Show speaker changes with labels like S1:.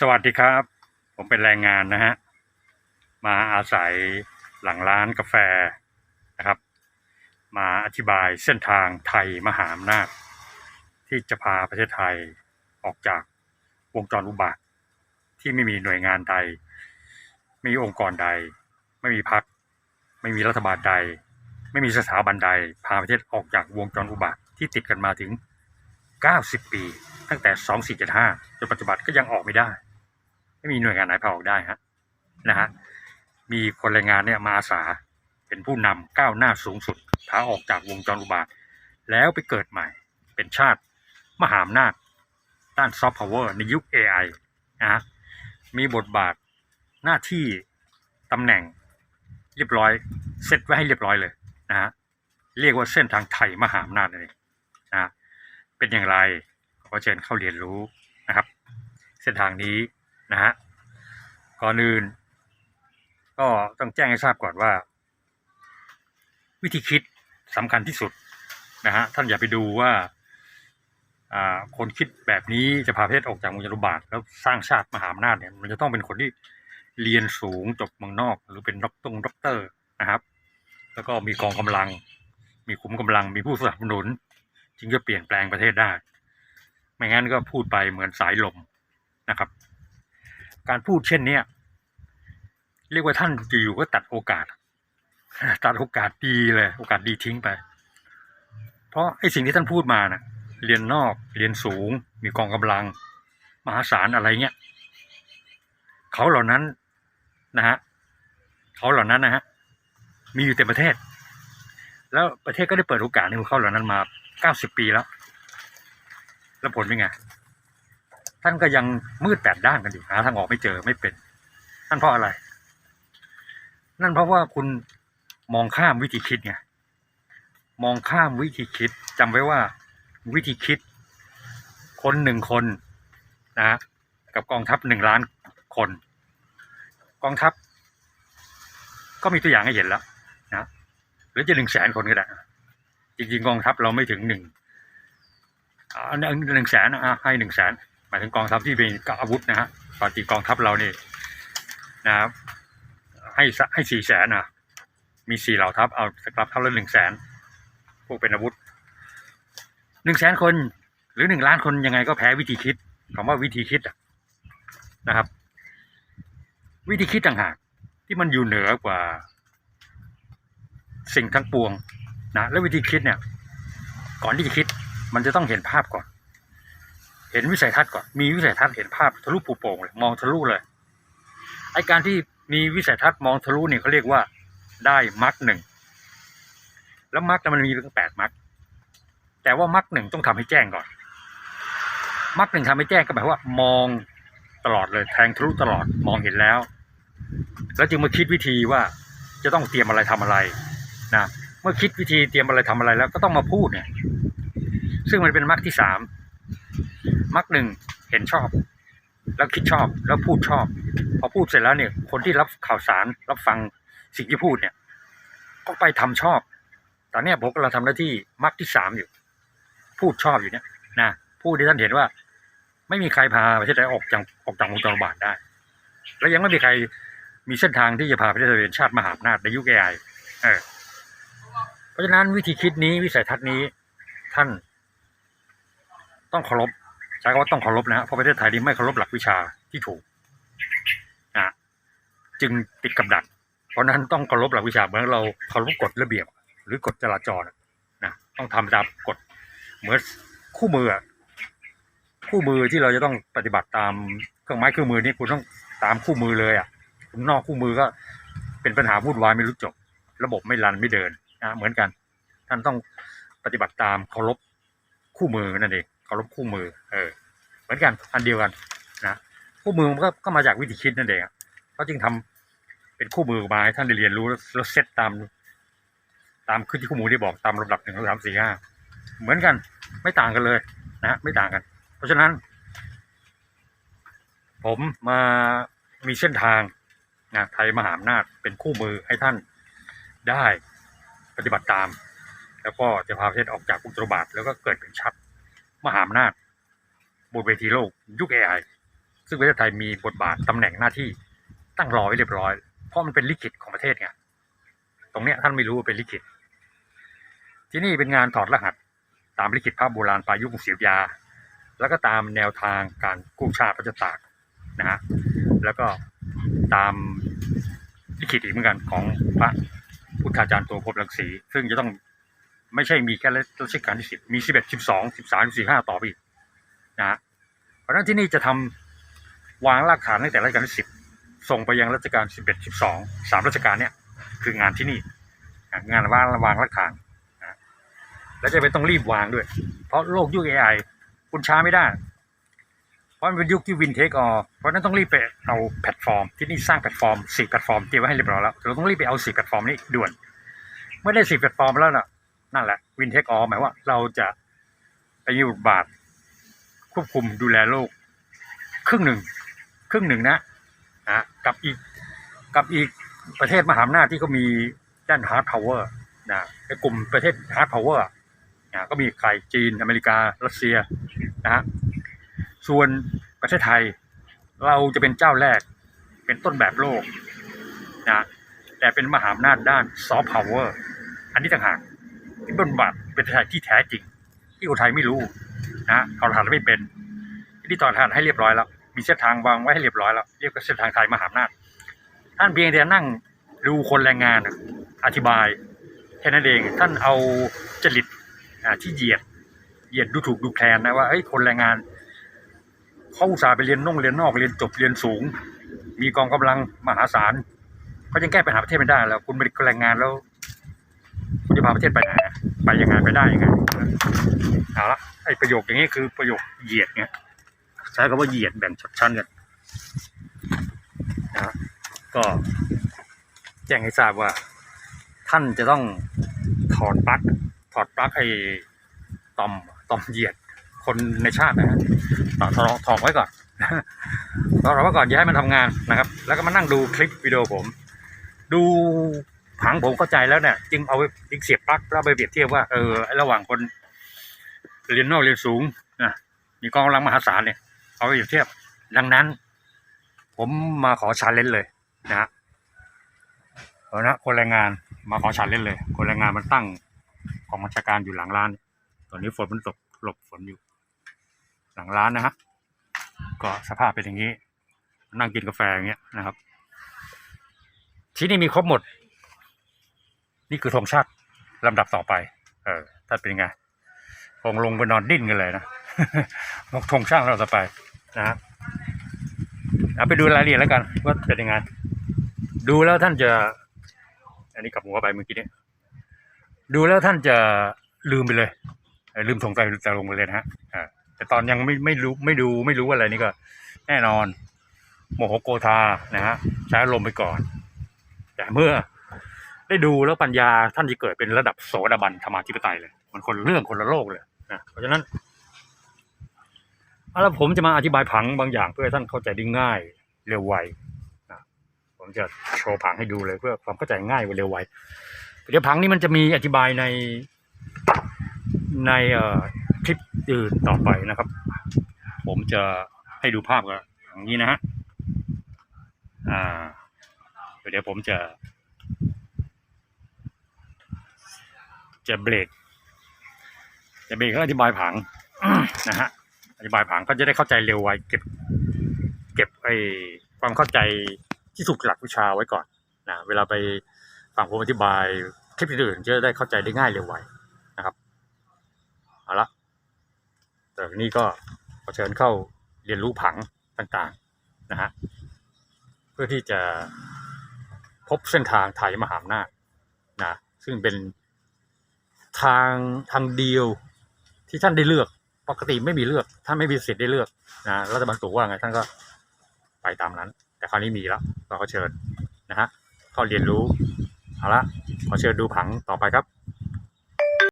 S1: สวัสดีครับ ผมเป็นแรงงานนะฮะ มาอาศัยหลังร้านกาแฟนะครับ มาอธิบายเส้นทางไทยมหาอำนาจ ที่จะพาประเทศไทยออกจากวงจรอุบาทที่ไม่มีหน่วยงานใด ไม่มีองค์กรใด ไม่มีพัก ไม่มีรัฐบาลใด ไม่มีสถาบันใด พาประเทศออกจากวงจรอุบาทที่ติดกันมาถึง 90 ปี ตั้งแต่ 2475จนปัจจุบันก็ยังออกไม่ได้ ไม่มีหน่วยงานไหนพาออกได้ฮะนะฮะมีคนแรงงานเนี่ยมาอาสาเป็นผู้นำก้าวหน้าสูงสุดพาออกจากวงจรอุบาท แล้วไปเกิดใหม่เป็นชาติมหาอำนาจด้านซอฟต์พาวเวอร์ในยุค AI นะฮะมีบทบาทหน้าที่ตำแหน่งเรียบร้อยเซตไว้ให้เรียบร้อยเลยนะฮะเรียกว่าเส้นทางไทยมหาอำนาจเองนะเป็นอย่างไรขอเชิญเข้าเรียนรู้นะครับ เส้นทางนี้ นะฮะก่อนอื่น ก็ต้องแจ้งให้ทราบก่อนว่า วิธีคิดสำคัญที่สุดนะฮะท่านอย่าไปดูว่าอ่าคนคิดแบบนี้จะพาประเทศออกจากวงจรอุบาทแล้วสร้างชาติมหาอำนาจเนี่ยมันจะต้องเป็นคนที่เรียนสูงจบเมืองนอก หรือเป็นด็อกตงด็อกเตอร์นะครับ แล้วก็มีกองกำลัง มีขุมกำลังมีผู้สนับสนุน จึงจะเปลี่ยนแปลงประเทศได้ ไม่งั้นก็พูดไปเหมือนสายลมนะครับ การพูดเช่นเนี้ยเรียกว่าท่านอยู่ก็ตัดโอกาส ตัดโอกาสดีเลย โอกาสดีทิ้งไป เพราะไอ้สิ่งที่ท่านพูดมานะ่ะ เรียนนอกเรียนสูง มีกองกำลัง มหาศาลอะไรเงี้ยเขาเหล่านั้นนะฮะเขาเหล่านั้นนะฮะมีอยู่เต็มประเทศ แล้วประเทศก็ได้เปิดโอกาสให้พวกเขาเหล่านั้นมาเก้าสิบปีแล้ว แล้วผลเป็นไง ท่านก็ยังมืดแปดด้านกันอยู่หาทางออกไม่เจอไม่เป็นนั่นเพราะอะไร นั่นเพราะว่าคุณมองข้ามวิธีคิดไงมองข้ามวิธีคิดจำไว้ว่าวิธีคิด คนหนึ่งคนนะกับกองทัพหนึ่งล้านคน กองทัพ ก็มีตัวอย่างให้เห็นแล้วนะหรือจะหนึ่งแสนคนก็ได้จริงๆกองทัพเราไม่ถึงหนึ่งอ่าหนึ่งแสนอะให้หนึ่งแสนายถึงกองทัพที่เป็นอาวุธนะฮะปกติกองทัพเรานี่นะครับให้ให้สี่แสนอะมีสี่เหล่าทัพเอาสกับทัพละหนึ่งแสนพวกเป็นอาวุธหนึ่งแสนคนหรือหนึ่งล้านคนยังไงก็แพ้วิธีคิดคำว่าวิธีคิดนะครับ วิธีคิดต่างหากที่มันอยู่เหนือกว่า สิ่งทั้งปวงนะแล้ววิธีคิดเนี่ย ก่อนที่จะคิดมันจะต้องเห็นภาพก่อน เห็นวิสัยทัศน์ก่อนมีวิสัยทัศน์เห็นภาพทะลุปูโป่งเลยมองทะลุเลยไอการที่มีวิสัยทัศน์มองทะลุเนี่ยเขาเรียกว่าได้มรรคหนึ่งแล้วมรรคมันมีถึงแปดมรรคแต่ว่ามรรคหนึ่งต้องทำให้แจ้งก่อนมรรคหนึ่งทำให้แจ้งก็หมายว่ามองตลอดเลยแทงทะลุตลอดมองเห็นแล้ว แล้วจึงมาคิดวิธีว่าจะต้องเตรียมอะไรทำอะไรนะเมื่อคิดวิธีเตรียมอะไรทำอะไรแล้วก็ต้องมาพูดเนี่ย ซึ่งมันเป็นมรรคที่สาม มรรคหนึ่งเห็นชอบ แล้วคิดชอบแล้วพูดชอบ พอพูดเสร็จแล้วเนี่ย คนที่รับข่าวสารรับฟังสิ่งที่พูดเนี่ย ก็ไปทำชอบ ตอนเนี้ยผมกำลังทำหน้าที่มรรคที่สามอยู่ พูดชอบอยู่เนี่ยนะพูดที่ท่านเห็นว่า ไม่มีใครพาประเทศไทยออกจากออกจากวงจรบาทได้ แล้วยังไม่มีใครมีเส้นทางที่จะพาประเทศไทยเป็นชาติมหาอำนาจในยุคเอไอเออเพราะฉะนั้นวิธีคิดนี้วิสัยทัศน์นี้ท่านต้องเคารพ ช้คำว่าต้องเคารพนะฮะเพราะประเทศไทยนี้ไม่เคารพหลักวิชาที่ถูกนะจึงติดกับดัก เพราะนั้นต้องเคารพหลักวิชาเหมือนเราเคารพกฎระเบียบ หรือกฎจราจรนะต้องทำตามกฎเหมือนคู่มือคู่มือที่เราจะต้องปฏิบัติตามเครื่องไม้เครื่องมือนี้คุณต้องตามคู่มือเลยอะคุณนอกคู่มือก็เป็นปัญหาวุ่นวายไม่รู้จบ ระบบไม่รันไม่เดินนะเหมือนกัน ท่านต้องปฏิบัติตามเคารพคู่มือนั่นเอง เคารพคู่มือ เออ เหมือนกันอันเดียวกันนะคู่มือมันก็ก็มาจากวิธีคิดนั่นเองอะเขาจึงทำเป็นคู่มือมาให้ท่านได้เรียนรู้แล้วเซตตาม ตามขึ้นที่คู่มือที่บอกตามลำดับหนึ่งสองสามสี่ห้าเหมือนกัน ไม่ต่างกันเลยนะฮะไม่ต่างกัน เพราะฉะนั้น ผมมามีเส้นทางนะไทยมหาอำนาจเป็นคู่มือให้ท่านได้ปฏิบัติตาม แล้วก็จะพาประเทศออกจากอุตรบาทแล้วก็เกิดเป็นชัด มหาอำนาจบนเวทีโลกยุค AI ซึ่งซึ่งประเทศไทยมีบทบาทตำแหน่งหน้าที่ตั้งรอไว้เรียบร้อย เพราะมันเป็นลิขิตของประเทศไงตรงเนี้ยท่านไม่รู้ว่าเป็นลิขิต ที่นี่เป็นงานถอดรหัส ตามลิขิตภาพโบราณปลายุคกรุงศรีอยุธยา แล้วก็ตามแนวทางการกู้ชาติพระเจ้าตากนะฮะแล้วก็ตามลิขิตอีกเหมือนกันของพระพุทธาจารย์ตัวภพบรังสี ซึ่งจะต้อง ไม่ใช่มีแค่รัชกาลที่สิบมีสิบเอ็ดสิบสองสิบสามสิบห้าต่อไปอีกนะฮะเพราะฉะนั้นที่นี่จะทำวางรากฐานตั้งแต่รัชกาลที่สิบส่งไปยังรัชกาลสิบเอ็ดสิบสองสามรัชกาลเนี่ยคืองานที่นี่ งานวางวางรากฐานนะฮะแล้วจะไปต้องรีบวางด้วย เพราะโลกยุค AI คุณช้าไม่ได้ เพราะมันเป็นยุคที่วินเทคออเพราะนั้นต้องรีบไปเอาแพลตฟอร์ม ที่นี่สร้างแพลตฟอร์มสี่แพลตฟอร์มเตรียมไว้ให้เรียบร้อยแล้วเราต้องรีบไปเอาสี่แพลตฟอร์มนี้ด่วนเมื่อได้สี่แพลตฟอร์มแล้วน่ะ นั่นแหละวินเทคออหมายว่าเราจะไปมีบทบาทควบคุมดูแลโลก ครึ่งหนึ่ง ครึ่งหนึ่งนะนะกับอีกกับอีกประเทศมหาอำนาจที่เขามีด้านฮาร์ดพาวเวอร์นะในกลุ่มประเทศฮาร์ดพาวเวอร์นะก็มีใครจีนอเมริการัสเซียนะฮะส่วนประเทศไทยเราจะเป็นเจ้าแรกเป็นต้นแบบโลกนะแต่เป็นมหาอำนาจด้านซอฟต์พาวเวอร์อันนี้ต่างหาก ที่บนบาทเป็นไทยที่แท้จริง ที่คนไทยไม่รู้นะเอาทานไม่เป็น ที่ต่อทานให้เรียบร้อยแล้วมีเส้นทางวางไว้ให้เรียบร้อยแล้วเรียกว่าเส้นทางไทยมหาอำนาจท่านเพียงแต่นั่งดูคนแรงงานอธิบายแค่นั้นเองท่านเอาจริตที่เหยียดเหยียดดูถูกดูแคลนนะว่าเฮ้ยคนแรงงานเขาอุตส่าห์ไปเรียนน่งเรียนนอกเรียนจบเรียนสูง มีกองกำลังมหาศาลเขายังแก้ปัญหาประเทศไม่ได้แล้ว คุณเป็นแรงงานแล้ว คุณจะพาประเทศไปไหนไปยังไงไปได้ยังไงเอาละไอประโยคอย่างนี้คือประโยคเหยียดไงใช้คำว่าเหยียดแบ่งชนชั้นกันนะฮะก็แจ้งให้ทราบว่า ท่านจะต้องถอดปลั๊กถอดปลั๊กไอ้ตอมตอมเหยียดคนในชาตินะฮะถอดถอดถอดไว้ก่อนถอดไว้ก่อนอย่าให้มันทำงานนะครับ แล้วก็มานั่งดูคลิปวิดีโอผม ดู ผังผมเข้าใจแล้วเนี่ยจึงเอาไปจึงเสียบปลั๊กแล้วไปเปรียบเทียบว่าเออไอระหว่างคนเรียนนอกเรียนสูงนะมีกองกำลังมหาศาลเนี่ยเอาไปเปรียบเทียบ ดังนั้น ผมมาขอชาเลนจ์เลยนะฮะเอานะคนแรงงานมาขอชาเลนจ์เลย คนแรงงานมันตั้งกองบัญชาการอยู่หลังร้าน ตอนนี้ฝนมันตกหลบฝนอยู่ หลังร้านนะฮะก็สภาพเป็นอย่างนี้ นั่งกินกาแฟอย่างเงี้ยนะครับ ที่นี่มีครบหมด นี่คือธงชาติลำดับต่อไป เออถ้านเป็นไงคงลงไปนอนดิ้นกันเลยนะนกธงชาติเราต่อไปนะฮะเอาไปดูรายละเอียดแล้วกันว่าเป็นยังไง ดูแล้วท่านจะ อันนี้กลับหัวไปเมื่อกี้นี้ดูแล้วท่านจะลืมไปเลยลืมธงใจจะลงไปเลยนะฮะอ่าแต่ตอนยังไม่ไม่รู้ไม่ดูไม่รู้อะไรนี่ก็ แน่นอน โมโหโกธานะฮะใช้อารมไปก่อน แต่เมื่อ ได้ดูแล้วปัญญาท่านจะเกิดเป็นระดับโสดาบันธรรมาธิปไตยเลย มันคนเรื่องคนละโลกเลยนะเพราะฉะนั้นแล้วผมจะมาอธิบายผังบางอย่างเพื่อให้ท่านเข้าใจได้ง่ายเร็วไวนะผมจะโชว์ผังให้ดูเลยเพื่อความเข้าใจง่ายเร็วไวเดี๋ยวผังนี้มันจะมีอธิบายในในเอ่อคลิปอื่นต่อไปนะครับ ผมจะให้ดูภาพกับอย่างนี้นะฮะอ่าเดี๋ยวผมจะ จะเบรก จะเบรกแล้วอธิบายผังนะฮะ อธิบายผังก็จะได้เข้าใจเร็วไวเก็บ เก็บไอ้ความเข้าใจที่ถูกหลักวิชาไว้ก่อนนะเวลาไปฟังผมอธิบายคลิปอื่นจะได้เข้าใจได้ง่ายเร็วไวนะครับเอาละแต่นี้ก็ขอเชิญเข้าเรียนรู้ผังต่างๆนะฮะเพื่อที่จะพบเส้นทางไทยมหาอำนาจนะซึ่งเป็น ทางทางเดียวที่ท่านได้เลือก ปกติไม่มีเลือก ท่านไม่มีสิทธิ์ได้เลือกนะรัฐบาลสูว่าไงท่านก็ไปตามนั้น แต่คราวนี้มีแล้วเราก็เชิญนะฮะเขาเรียนรู้เอาละขอเชิญดูผังต่อไปครับ